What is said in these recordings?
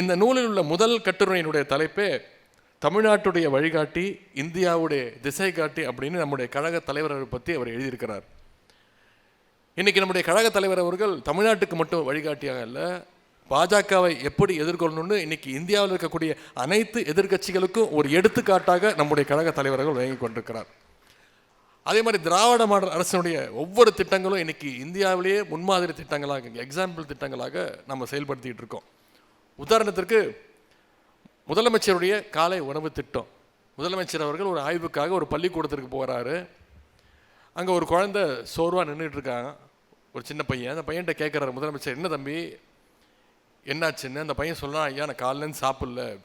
இந்த நூலில் உள்ள முதல் கட்டுரையினுடைய தலைப்பே தமிழ்நாட்டுடைய வழிகாட்டி இந்தியாவுடைய திசை காட்டி அப்படின்னு நம்முடைய கழக தலைவர் பற்றி அவர் எழுதியிருக்கிறார். இன்றைக்கி நம்முடைய கழக தலைவர் அவர்கள் தமிழ்நாட்டுக்கு மட்டும் வழிகாட்டியாக இல்லை பாஜகவை எப்படி எதிர்கொள்ளணும்னு இன்னைக்கு இந்தியாவில் இருக்கக்கூடிய அனைத்து எதிர்க்கட்சிகளுக்கும் ஒரு எடுத்துக்காட்டாக நம்முடைய கழக தலைவர்கள் வழங்கி கொண்டிருக்கிறார். அதே மாதிரி திராவிட மாடல் அரசினுடைய ஒவ்வொரு திட்டங்களும் இன்னைக்கு இந்தியாவிலேயே முன்மாதிரி திட்டங்களாக எக்ஸாம்பிள் திட்டங்களாக நம்ம செயல்படுத்திகிட்டு இருக்கோம். உதாரணத்திற்கு முதலமைச்சருடைய காலை உணவு திட்டம். முதலமைச்சர் அவர்கள் ஒரு ஆய்வுக்காக ஒரு பள்ளிக்கூடத்திற்கு போகிறாரு அங்கே ஒரு குழந்தை சோர்வாக நின்றுட்டுருக்காங்க ஒரு சின்ன பையன். அந்த பையன்கிட்ட கேட்குறாரு முதலமைச்சர் என்ன தம்பி? என்னாச்சுன்னு? அந்த பையன் சொல்லலாம் ஐயா நான் காலையிலேருந்து சாப்பிடல.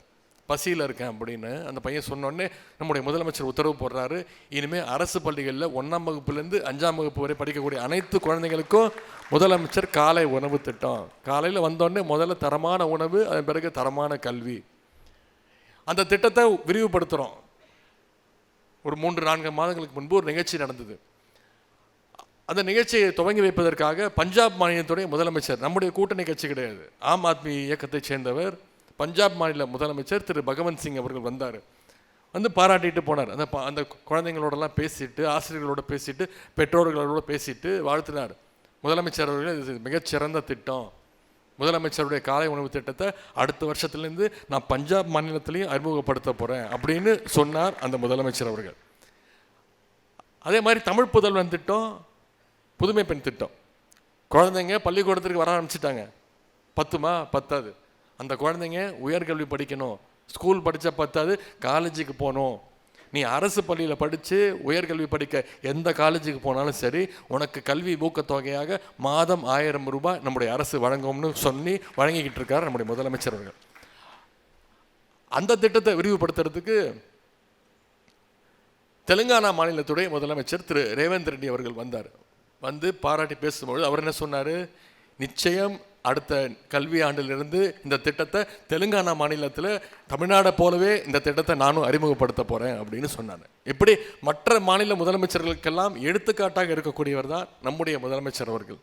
பசியில் இருக்கேன் அப்படின்னு. அந்த பையன் சொன்னோடனே நம்முடைய முதலமைச்சர் உத்தரவு போடுறாரு. இனிமேல் அரசு பள்ளிகளில் ஒன்றாம் வகுப்புலேருந்து அஞ்சாம் வகுப்பு வரை படிக்கக்கூடிய அனைத்து குழந்தைங்களுக்கும் முதலமைச்சர் காலை உணவு திட்டம். காலையில் வந்தோடனே முதல்ல தரமான உணவு அதன் பிறகு தரமான கல்வி. அந்த திட்டத்தை விரிவுபடுத்துகிறோம் ஒரு மூன்று நான்கு மாதங்களுக்கு முன்பு ஒரு நிகழ்ச்சி நடந்தது. அந்த நிகழ்ச்சியை துவங்கி வைப்பதற்காக பஞ்சாப் மாநிலத்துடைய முதலமைச்சர் நம்முடைய கூட்டணி கட்சி கிடையாது. ஆம் ஆத்மி இயக்கத்தைச் சேர்ந்தவர் பஞ்சாப் மாநில முதலமைச்சர் திரு. பகவந்த் சிங் அவர்கள் வந்தார். வந்து பாராட்டிட்டு போனார். அந்த ப- அந்த குழந்தைங்களோடலாம் பேசிட்டு ஆசிரியர்களோட பேசிட்டு பெற்றோர்களோட பேசிட்டு வாழ்த்தினார். முதலமைச்சர் அவர்கள் இது மிகச்சிறந்த திட்டம். முதலமைச்சருடைய காலை உணவு திட்டத்தை அடுத்த வருஷத்துலேருந்து நான் பஞ்சாப் மாநிலத்திலையும் அறிமுகப்படுத்த போகிறேன் அப்படின்னு சொன்னார் அந்த முதலமைச்சர் அவர்கள். அதே மாதிரி தமிழ் புதல்வன் திட்டம் புதுமை பெண் திட்டம். குழந்தைங்க பள்ளிக்கூடத்திற்கு வர ஆரம்பிச்சிட்டாங்க. பத்துமா? பத்தாது. அந்த குழந்தைங்க உயர்கல்வி படிக்கணும். ஸ்கூல் படித்தா பத்தாது. காலேஜுக்கு போகணும். நீ அரசு பள்ளியில் படித்து உயர்கல்வி படிக்க எந்த காலேஜுக்கு போனாலும் சரி உனக்கு கல்வி ஊக்கத்தொகையாக மாதம் ஆயிரம் ரூபாய் நம்முடைய அரசு வழங்கும்னு சொல்லி வழங்கிக்கிட்டு இருக்கார் நம்முடைய முதலமைச்சர் அவர்கள். அந்த திட்டத்தை விரிவுபடுத்துறதுக்கு தெலுங்கானா மாநிலத்துடைய முதலமைச்சர் திரு ரேவந்த் ரெட்டி அவர்கள் வந்தார். வந்து பாராட்டி பேசும்பொழுது அவர் என்ன சொன்னார்? நிச்சயம் அடுத்த கல்வி ஆண்டிலிருந்து இந்த திட்டத்தை தெலுங்கானா மாநிலத்தில் தமிழ்நாடை போலவே இந்த திட்டத்தை நானும் அறிமுகப்படுத்த போகிறேன் அப்படின்னு சொன்னாங்க. இப்படி மற்ற மாநில முதலமைச்சர்களுக்கெல்லாம் எடுத்துக்காட்டாக இருக்கக்கூடியவர் தான் நம்முடைய முதலமைச்சர் அவர்கள்.